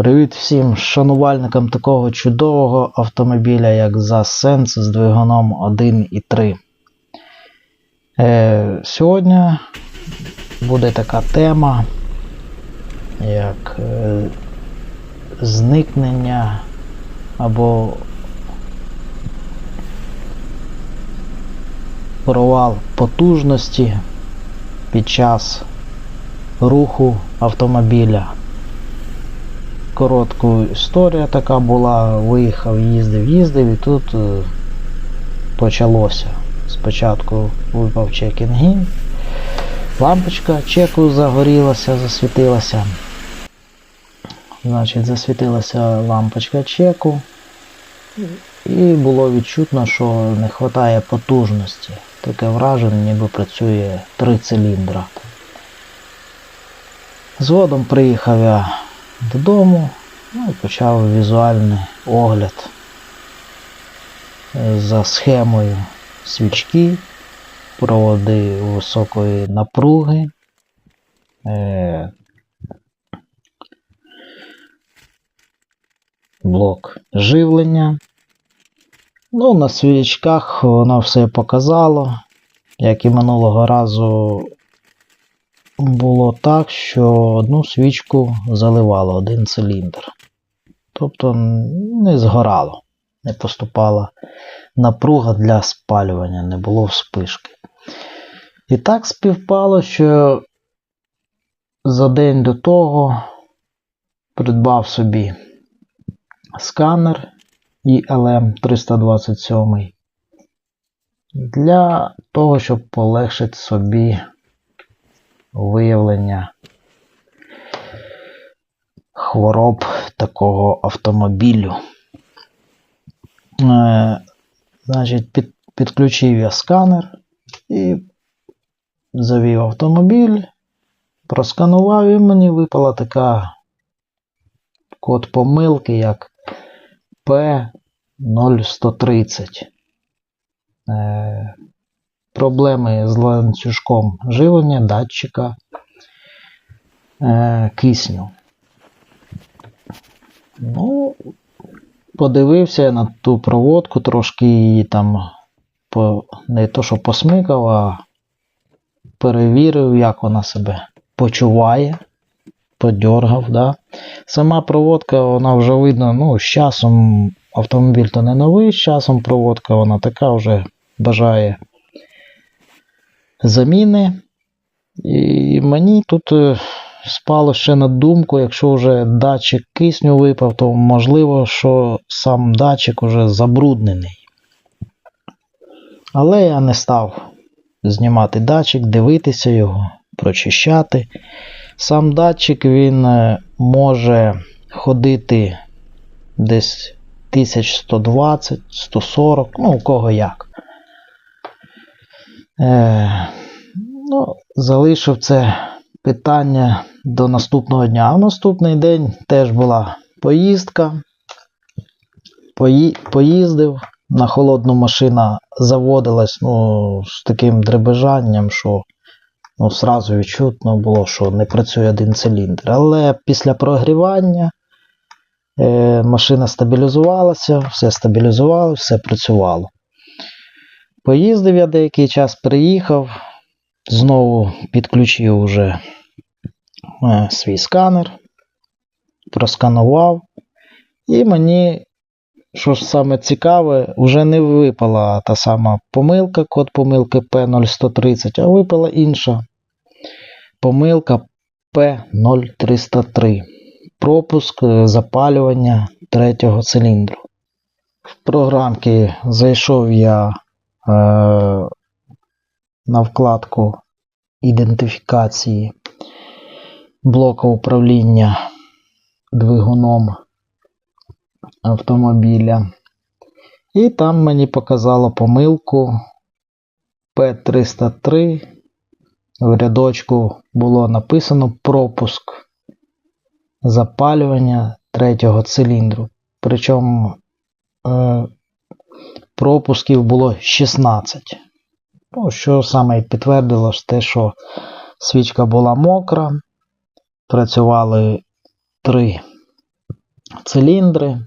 Привіт всім шанувальникам такого чудового автомобіля, як ZAZ Sense з двигуном 1.3. Е, сьогодні буде така тема, як е, зникнення або провал потужності під час руху автомобіля. Коротку історія така була. Виїхав, їздив, їздив і тут е, почалося. Спочатку випав чекінг, лампочка чеку загорілася, засвітилася. Значить, засвітилася лампочка чеку. І було відчутно, що не вистачає потужності. Таке враження, ніби працює три циліндра. Згодом приїхав я додому ну, і почав візуальний огляд е, за схемою свічки, проводи високої напруги. е, Блок живлення. Ну, на свічках воно все показало. Як і минулого разу було так, що одну свічку заливало один циліндр. Тобто не згорало, не поступала напруга для спалювання, не було вспишки. І так співпало, що за день до того придбав собі сканер ILM 327 для того, щоб полегшити собі виявлення хвороб такого автомобілю. Е, значить, під, підключив я сканер і завів автомобіль, просканував і мені випала така код помилки, як P0130. Е, проблеми з ланцюжком живлення датчика е, кисню. Ну, подивився на ту проводку, трошки її там по, не то, що посмикав, а перевірив, як вона себе почуває, подьоргав. Да? Сама проводка, вона вже видно, ну, з часом автомобіль то не новий, з часом проводка вона така вже бажає заміни. І мені тут е, спало ще на думку, якщо вже датчик кисню випав, то можливо, що сам датчик вже забруднений. Але я не став знімати датчик, дивитися його, прочищати. Сам датчик він е, може ходити десь 1120, 140, ну у кого як. Е, ну, залишив це питання до наступного дня. А в наступний день теж була поїздка. Пої, поїздив. На холодну машина заводилась ну, з таким дребежанням, що ну, сразу відчутно було, що не працює один циліндр. Але після прогрівання е, машина стабілізувалася, все стабілізувалося, все працювало. Поїздив я деякий час, приїхав, знову підключив уже е, свій сканер, просканував, і мені, що ж саме цікаве, вже не випала та сама помилка, код помилки P0130, а випала інша помилка P0303. Пропуск е, запалювання третього циліндру. В програмки зайшов я на вкладку ідентифікації блока управління двигуном автомобіля. І там мені показало помилку P303. В рядочку було написано пропуск запалювання третього циліндру. Причому е, пропусків було 16. Ну, що саме і підтвердило те, що свічка була мокра, працювали три циліндри,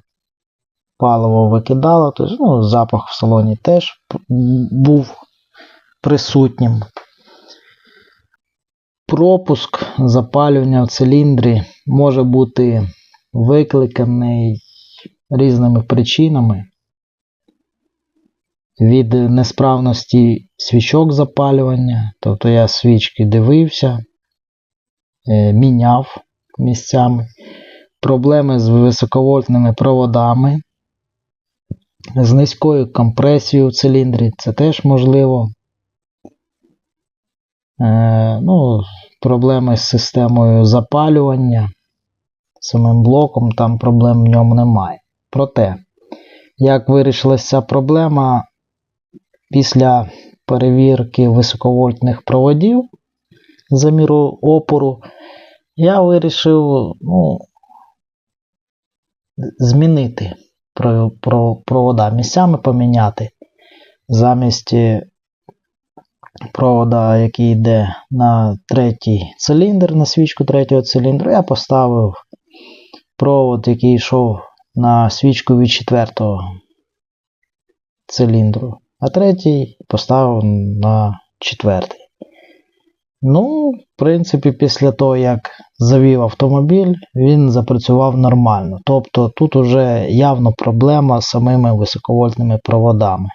паливо викидало, тобто, ну, запах в салоні теж був присутнім. Пропуск запалювання в циліндрі може бути викликаний різними причинами. Від несправності свічок запалювання, тобто я свічки дивився, е, міняв місцями, проблеми з високовольтними проводами, з низькою компресією в циліндрі, це теж можливо. Е, ну, проблеми з системою запалювання, самим блоком, там проблем в ньому немає. Проте, як вирішилася ця проблема після перевірки високовольтних проводів заміру опору, я вирішив ну, змінити про, про, провода місцями поміняти. Замість е, провода, який йде на третій циліндр, на свічку третього циліндру, я поставив провод, який йшов на свічку від четвертого циліндру, а третій поставив на четвертий. Ну, в принципі, після того, як завів автомобіль, він запрацював нормально. Тобто тут уже явно проблема з самими високовольтними проводами.